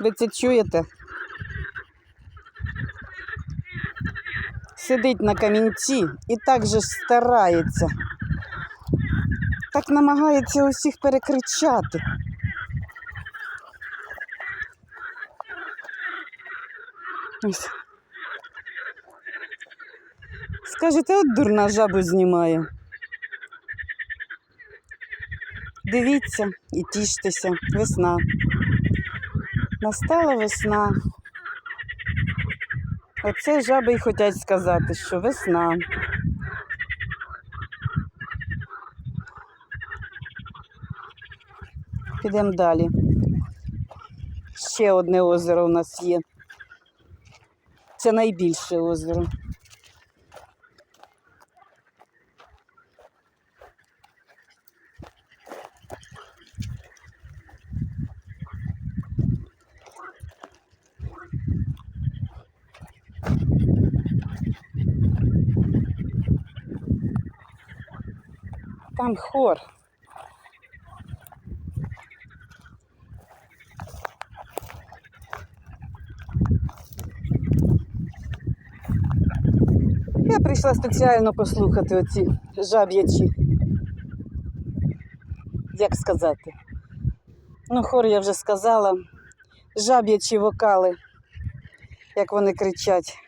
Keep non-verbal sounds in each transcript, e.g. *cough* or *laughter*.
Ви це чуєте? Сидить на камінці і так же старається. Так намагається усіх перекричати. Скажете, от дурна жабу знімає. Дивіться і тіштеся, весна. Настала весна. Оце жаби й хочуть сказати, що весна. Підемо далі. Ще одне озеро у нас є. Це найбільше озеро. Там хор. Я прийшла спеціально послухати оці жаб'ячі. Як сказати? Ну, хор я вже сказала. Жаб'ячі вокали, як вони кричать.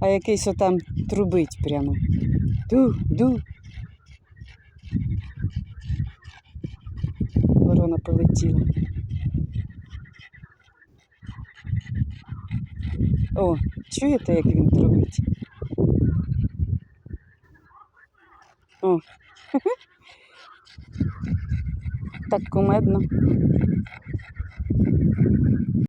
А якийсь отам трубить прямо. Ду, ду. Ворона полетіла. О, чуєте, як він трубить? О. *laughs* Так кумедно.